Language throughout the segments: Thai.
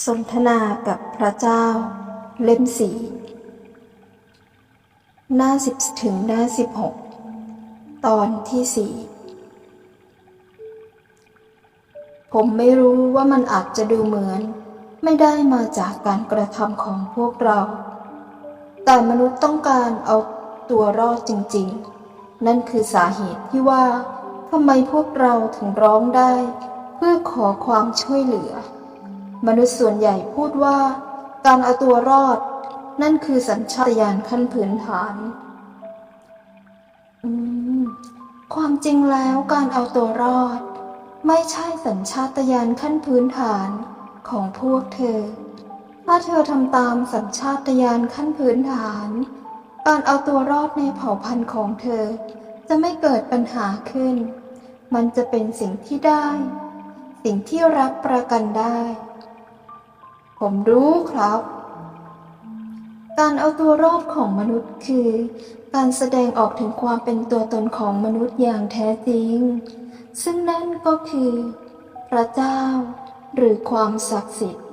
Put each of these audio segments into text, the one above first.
สนทนากับพระเจ้า เล่มสี่หน้าสิบถึงหน้าสิบหกตอนที่สี่ผมไม่รู้ว่ามันอาจจะดูเหมือน ไม่ได้มาจากการกระทำของพวกเรา แต่มนุษย์ต้องการเอาตัวรอดจริงๆ นั่นคือสาเหตุที่ว่าทำไมพวกเราถึงร้องได้ เพื่อขอความช่วยเหลือ มนุษย์ส่วนใหญ่พูดว่า การเอาตัวรอด นั่นคือสัญชาตญาณขั้นพื้นฐานความจริงแล้วการเอาตัวรอด ไม่ใช่สัญชาตญาณขั้นพื้นฐานของพวกเธอ ถ้าเธอทำตามสัญชาตญาณขั้นพื้นฐาน การเอาตัวรอดในเผ่าพันธุ์ของเธอ จะไม่เกิดปัญหาขึ้น มันจะเป็นสิ่งที่ได้ สิ่งที่รับประกันได้ ผมรู้ครับ การเอาตัวรอดของมนุษย์คือ การแสดงออกถึงความเป็นตัวตนของมนุษย์อย่างแท้จริง ซึ่งนั่นก็คือ พระเจ้า หรือความศักดิ์สิทธิ์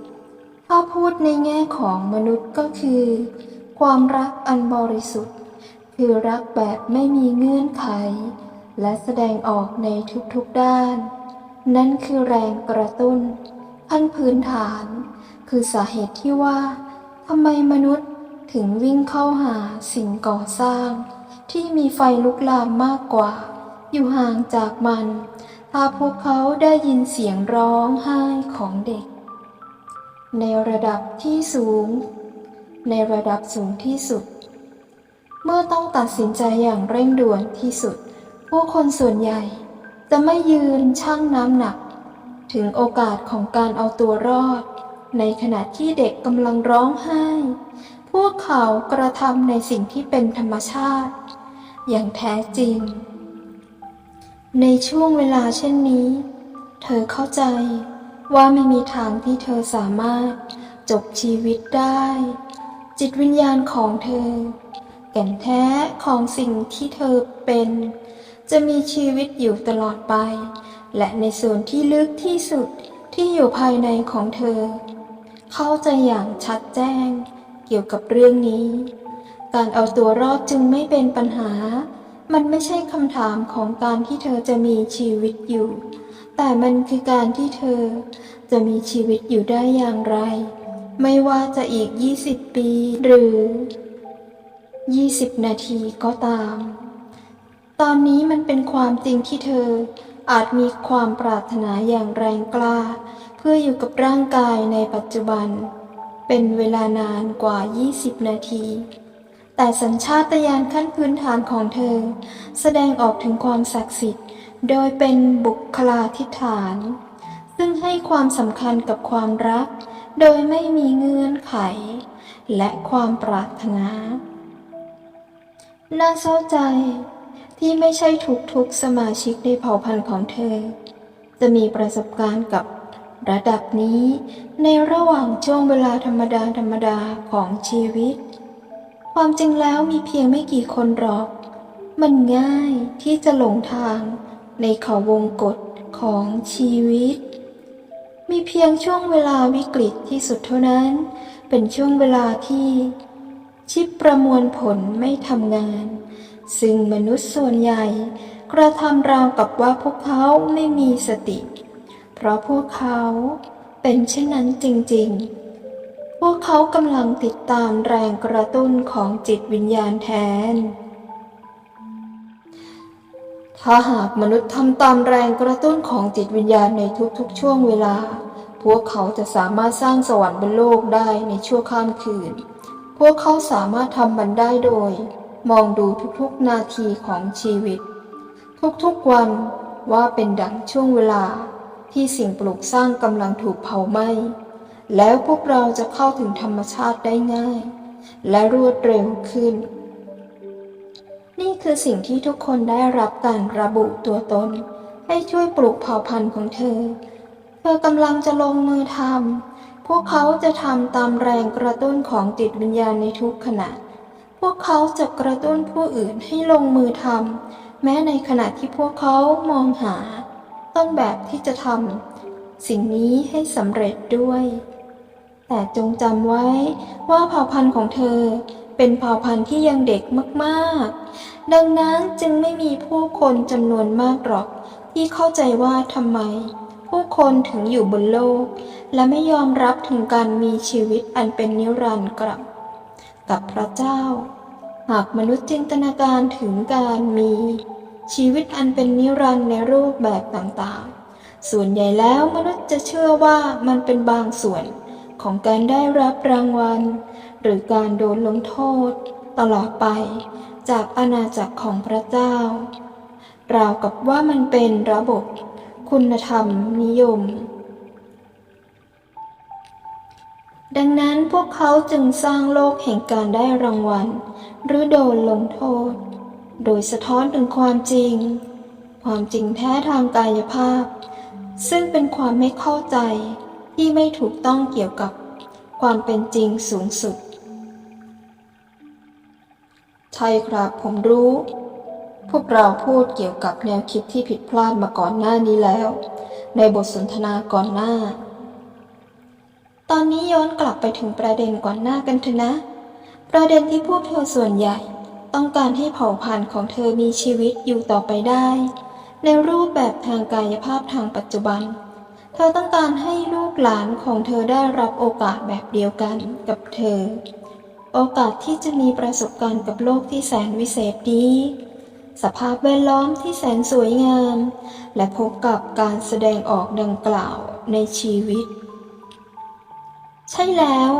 ถ้าพูดในแง่ของมนุษย์ก็คือ ความรักอันบริสุทธิ์ คือรักแบบไม่มีเงื่อนไข และแสดงออกในทุกๆด้าน นั่นคือแรงกระตุ้นขั้นพื้นฐาน คือสาเหตุที่ว่าทำไมมนุษย์ถึงวิ่งเข้าหาสิ่งก่อสร้าง ที่มีไฟลุกลามมากกว่า อยู่ห่างจากมัน ถ้าพวกเขาได้ยินเสียงร้องไห้ของเด็ก ในระดับที่สูง ในระดับสูงที่สุด เมื่อต้องตัดสินใจอย่างเร่งด่วนที่สุด ผู้คนส่วนใหญ่จะไม่ยืนชั่งน้ำหนัก ถึงโอกาสของการเอาตัวรอด ในขณะที่เด็กกำลังร้องไห้ พวกเขากระทำในสิ่งที่เป็นธรรมชาติ อย่างแท้จริง ในช่วงเวลาเช่นนี้ เธอเข้าใจว่าไม่มีทางที่เธอสามารถจบชีวิตได้ จิตวิญญาณของเธอ แก่นแท้ของสิ่งที่เธอเป็น จะมีชีวิตอยู่ตลอดไป และในส่วนที่ลึกที่สุดที่อยู่ภายในของเธอ เข้าใจอย่างชัดแจ้งเกี่ยวกับเรื่องนี้ การเอาตัวรอดจึงไม่เป็นปัญหา มันไม่ใช่คำถามของการที่เธอจะมีชีวิตอยู่ แต่มันคือการที่เธอจะมีชีวิตอยู่ได้อย่างไร ไม่ว่าจะอีก 20 ปีหรือ 20 นาทีก็ตาม ตอนนี้มันเป็นความจริงที่เธออาจมีความปรารถนาอย่างแรงกล้า เพื่ออยู่กับร่างกายในปัจจุบัน เป็นเวลานานกว่า 20 นาที แต่สัญชาตญาณขั้นพื้นฐานของเธอ แสดงออกถึงความศักดิ์สิทธิ์ โดยเป็นบุคลาธิฐาน ซึ่งให้ความสำคัญกับความรัก โดยไม่มีเงื่อนไข และความปรารถนา น่าเศร้าใจที่ไม่ใช่ทุกๆสมาชิกในเผ่าพันธุ์ของเธอ จะมีประสบการณ์กับ ระดับนี้ในระหว่างช่วงเวลาธรรมดาธรรมดาของชีวิต ความจริงแล้วมีเพียงไม่กี่คนหรอก มันง่ายที่จะหลงทางในเขาวงกฏของชีวิต มีเพียงช่วงเวลาวิกฤตที่สุดเท่านั้น เป็นช่วงเวลาที่ชิปประมวลผลไม่ทำงาน ซึ่งมนุษย์ส่วนใหญ่ กระทำราวกับว่าพวกเขาไม่มีสติ เพราะพวกเขาเป็นเช่นนั้นจริง ๆ พวกเขากำลังติดตามแรงกระตุ้นของจิตวิญญาณแทน ถ้าหากมนุษย์ทำตามแรงกระตุ้นของจิตวิญญาณในทุกๆ ช่วงเวลา พวกเขาจะสามารถสร้างสวรรค์บนโลกได้ในชั่วข้ามคืน พวกเขาสามารถทำมันได้โดย มองดูทุกๆ นาทีของชีวิต ทุกๆ วันว่าเป็นดังช่วงเวลา ที่สิ่งปลูกสร้างกำลังถูกเผาไหม้แล้วพวกเราจะเข้าถึงธรรมชาติได้ง่าย และรวดเร็วขึ้น นี่คือสิ่งที่ทุกคนได้รับการระบุตัวตน ให้ช่วยปลูกเผ่าพันธุ์ของเธอ เธอกำลังจะลงมือทำพวกเขาจะทำตามแรงกระตุ้นของจิตวิญญาณในทุกขณะ พวกเขาจะกระตุ้นผู้อื่นให้ลงมือทำแม้ในขณะที่พวกเขามองหา ต้นแบบที่จะทำสิ่งนี้ให้สำเร็จด้วย แต่จงจำไว้ว่าเผ่าพันธุ์ของเธอเป็นเผ่าพันธุ์ที่ยังเด็กมากๆ ดังนั้นจึงไม่มีผู้คนจำนวนมากหรอก ที่เข้าใจว่าทำไม ผู้คนถึงอยู่บนโลก และไม่ยอมรับถึงการมีชีวิตอันเป็นนิรันดร์กลับ กับพระเจ้า หากมนุษย์จินตนาการถึงการมี ชีวิตอันเป็นนิรันดร์ในรูปแบบต่างๆ ส่วนใหญ่แล้วมนุษย์จะเชื่อว่ามันเป็นบางส่วนของการได้รับรางวัล หรือการโดนลงโทษ ตลอดไป จากอาณาจักรของพระเจ้า ราวกับว่ามันเป็นระบบ คุณธรรมนิยม ดังนั้นพวกเขาจึงสร้างโลกแห่งการได้รางวัล หรือโดนลงโทษ โดยสะท้อนถึงความจริง ความจริงแท้ทางกายภาพ ซึ่งเป็นความไม่เข้าใจที่ไม่ถูกต้องเกี่ยวกับความเป็นจริงสูงสุด ใช่ครับผมรู้ พวกเราพูดเกี่ยวกับแนวคิดที่ผิดพลาดมาก่อนหน้านี้แล้ว ในบทสนทนาก่อนหน้า ตอนนี้ย้อนกลับไปถึงประเด็นก่อนหน้ากันเถอะนะ ประเด็นที่พวกเธอส่วนใหญ่ ต้องการให้เผ่าพันธุ์ของเธอมีชีวิตอยู่ต่อไปได้ ในรูปแบบทางกายภาพทางปัจจุบัน เธอต้องการให้ลูกหลานของเธอได้รับโอกาสแบบเดียวกันกับเธอ โอกาสที่จะมีประสบการณ์กับโลกที่แสนวิเศษนี้สภาพแวดล้อมที่แสนสวยงาม และพบกับการแสดงออกดังกล่าวในชีวิต ใช่แล้ว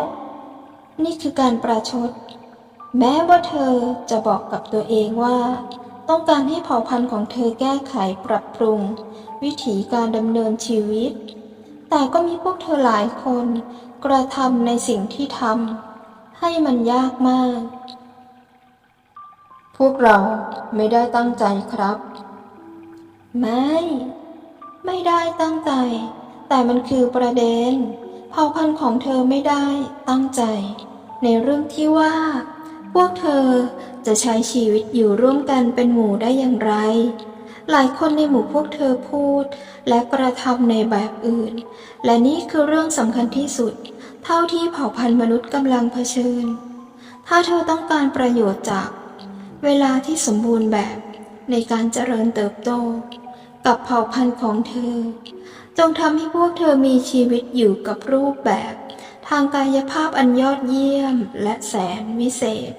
นี่คือการประชด แม้ว่าเธอจะบอกกับตัวเองว่า ต้องการให้เผ่าพันธุ์ของเธอแก้ไขปรับปรุง วิถีการดำเนินชีวิต แต่ก็มีพวกเธอหลายคน กระทำในสิ่งที่ทำให้มันยากมาก พวกเราไม่ได้ตั้งใจครับ ไม่ ไม่ได้ตั้งใจ แต่มันคือประเด็น เผ่าพันธุ์ของเธอไม่ได้ตั้งใจ ในเรื่องที่ว่า วกเธอจะใช้ชีวิตอยู่ร่วมกันเป็นหมู่ได้อย่างไร หลายคนในหมู่พวกเธอพูด และกระทำในแบบอื่น และนี่คือเรื่องสำคัญที่สุด เท่าที่เผ่าพันธุ์มนุษย์กำลังเผชิญ ถ้าเธอต้องการประโยชน์จาก เวลาที่สมบูรณ์แบบในการเจริญเติบโต กับเผ่าพันธุ์ของเธอ จงทำให้พวกเธอมีชีวิตอยู่กับรูปแบบ ทางกายภาพอันยอดเยี่ยมและแสนวิเศษ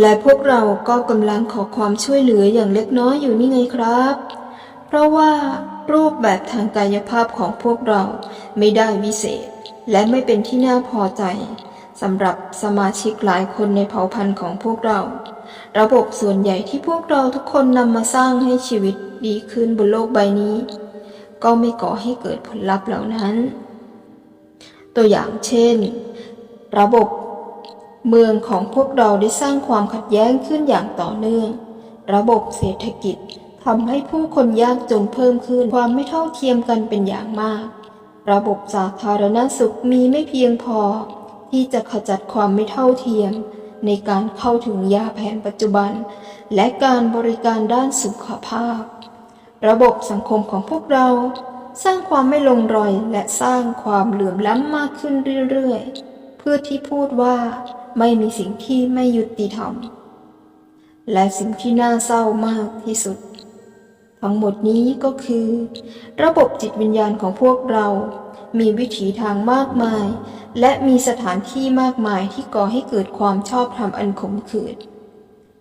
และพวกเราก็กำลังขอความช่วยเหลืออย่างเล็กน้อยอยู่นี่ไงครับ เพราะว่ารูปแบบทางกายภาพของพวกเราไม่ได้วิเศษ และไม่เป็นที่น่าพอใจสำหรับสมาชิกหลายคนในเผ่าพันธุ์ของพวกเรา ระบบส่วนใหญ่ที่พวกเราทุกคนนำมาสร้างให้ชีวิตดีขึ้นบนโลกใบนี้ ก็ไม่ก่อให้เกิดผลลัพธ์เหล่านั้น ตัวอย่างเช่น ระบบ เมืองของพวกเราได้สร้างความขัดแย้งขึ้นอย่างต่อเนื่อง ระบบเศรษฐกิจทำให้ผู้คนยากจนเพิ่มขึ้น ความไม่เท่าเทียมกันเป็นอย่างมาก ระบบสาธารณสุขมีไม่เพียงพอ ที่จะขจัดความไม่เท่าเทียม ในการเข้าถึงยาแผนปัจจุบัน และการบริการด้านสุขภาพ ระบบสังคมของพวกเรา สร้างความไม่ลงรอยและสร้างความเหลื่อมล้ำมากขึ้นเรื่อยๆ เพื่อที่พูดว่า ไม่มีสิ่งที่ไม่ยุติธรรม และสิ่งที่น่าเศร้ามากที่สุด ทั้งหมดนี้ก็คือ ระบบจิตวิญญาณของพวกเรา มีวิถีทางมากมาย และมีสถานที่มากมายที่ก่อให้เกิดความชอบธรรมอันขมขื่น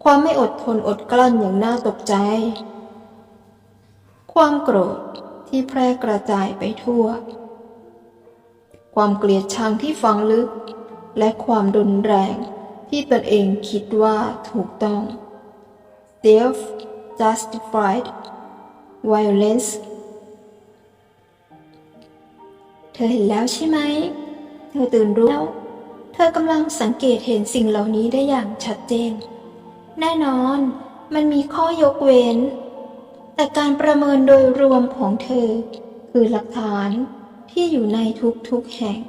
ความไม่อดทนอดกลั้นอย่างน่าตกใจ ความโกรธที่แพร่กระจายไปทั่ว ความเกลียดชังที่ฝังลึก และความรุนแรงที่ตนเองคิดว่าถูกต้อง self justified violence เธอเห็นแล้วใช่ไหม เธอตื่นรู้แล้ว เธอกำลังสังเกตเห็นสิ่งเหล่านี้ได้อย่างชัดเจน แน่นอนมันมีข้อยกเว้น แต่การประเมินโดยรวมของเธอ คือหลักฐานที่อยู่ในทุกๆแห่ง